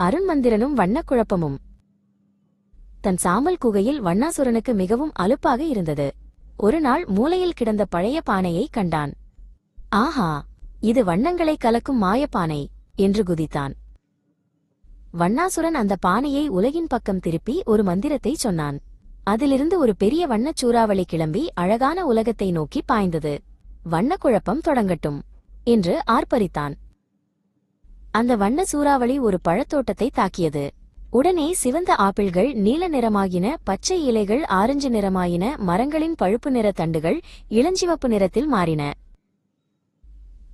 அருண்மந்திரனும் வண்ணக் குழப்பமும் தன் சாம்பல் குகையில் வண்ணாசுரனுக்கு மிகவும் அலுப்பாக இருந்தது. ஒரு நாள் மூலையில் கிடந்த பழைய பானையை கண்டான். ஆஹா இது வண்ணங்களை கலக்கும் மாயப்பானை என்று குதித்தான். வண்ணாசுரன் அந்த பானையை உலகின் பக்கம் திருப்பி ஒரு மந்திரத்தை சொன்னான். அதிலிருந்து ஒரு பெரிய வண்ணச் சூறாவளி கிளம்பி அழகான உலகத்தை நோக்கி பாய்ந்தது. வண்ணக் குழப்பம் தொடங்கட்டும் என்று ஆர்ப்பரித்தான். அந்த வண்ண சூறாவளி ஒரு பழத்தோட்டத்தை தாக்கியது. உடனே சிவந்த ஆப்பிள்கள் நீல நிறமாகின பச்சை இலைகள் ஆரஞ்சு நிறமாயின மரங்களின் பழுப்பு நிற தண்டுகள் இளஞ்சிவப்பு நிறத்தில் மாறின.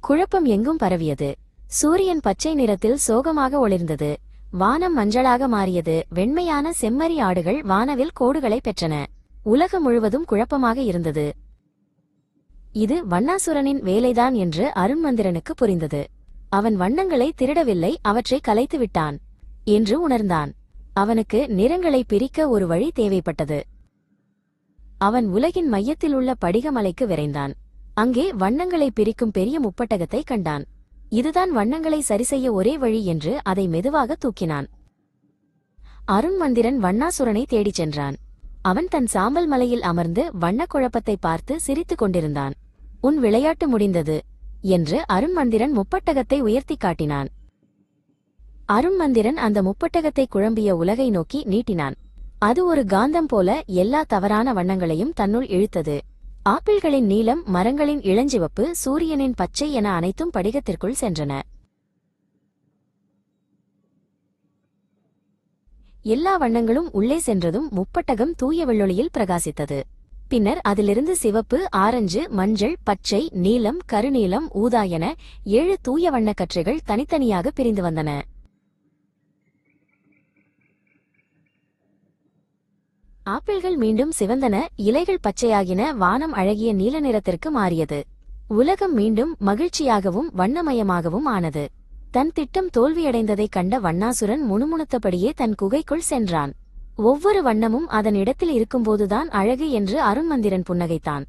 குழப்பம் எங்கும் பரவியது. சூரியன் பச்சை நிறத்தில் சோகமாக ஒளிர்ந்தது. வானம் மஞ்சளாக மாறியது. வெண்மையான செம்மறி ஆடுகள் வானவில் கோடுகளை பெற்றன. உலகம் முழுவதும் குழப்பமாக இருந்தது. இது வண்ணாசுரனின் வேலைதான் என்று அருண்மந்திரனுக்கு புரிந்தது. அவன் வண்ணங்களை திருடவில்லை அவற்றை கலைத்து விட்டான் என்று உணர்ந்தான். அவனுக்கு நிறங்களை பிரிக்க ஒரு வழி தேவைப்பட்டது. அவன் உலகின் மையத்தில் உள்ள படிகமலைக்கு விரைந்தான். அங்கே வண்ணங்களை பிரிக்கும் பெரிய முப்பட்டகத்தை கண்டான். இதுதான் வண்ணங்களை சரிசெய்ய ஒரே வழி என்று அதை மெதுவாக தூக்கினான். அருண்மந்திரன் வண்ணாசுரனை தேடிச் சென்றான். அவன் தன் சாம்பல் மலையில் அமர்ந்து வண்ணக் குழப்பத்தை பார்த்து சிரித்துக் கொண்டிருந்தான். உன் விளையாட்டு முடிந்தது. என்று அருண்மந்திரன் முப்பட்டகத்தை உயர்த்திக் காட்டினான். அருண்மந்திரன் அந்த முப்பட்டகத்தை குழம்பிய உலகை நோக்கி நீட்டினான். அது ஒரு காந்தம் போல எல்லா தவறான வண்ணங்களையும் தன்னுள் இழுத்தது. ஆப்பிள்களின் நீளம் மரங்களின் இளஞ்சிவப்பு சூரியனின் பச்சை என அனைத்தும் படிகத்திற்குள் சென்றன. எல்லா வண்ணங்களும் உள்ளே சென்றதும் முப்பட்டகம் தூய வெள்ளொளியில் பிரகாசித்தது. பின்னர் அதிலிருந்து சிவப்பு ஆரஞ்சு மஞ்சள் பச்சை நீலம் கருநீலம் ஊதா என ஏழு தூய வண்ணக் கற்றைகள் தனித்தனியாக பிரிந்து வந்தன. ஆப்பிள்கள் மீண்டும் சிவந்தன இலைகள் பச்சையாகின வானம் அழகிய நீல நிறத்திற்கு மாறியது. உலகம் மீண்டும் மகிழ்ச்சியாகவும் வண்ணமயமாகவும் ஆனது. தன் திட்டம் தோல்வியடைந்ததைக் கண்ட வண்ணாசுரன் முணுமுணுத்தபடியே தன் குகைக்குள் சென்றான். ஒவ்வொரு வண்ணமும் அதன் இடத்தில் இருக்கும்போதுதான் அழகு என்று அருண்மந்திரன் புன்னகைத்தான்.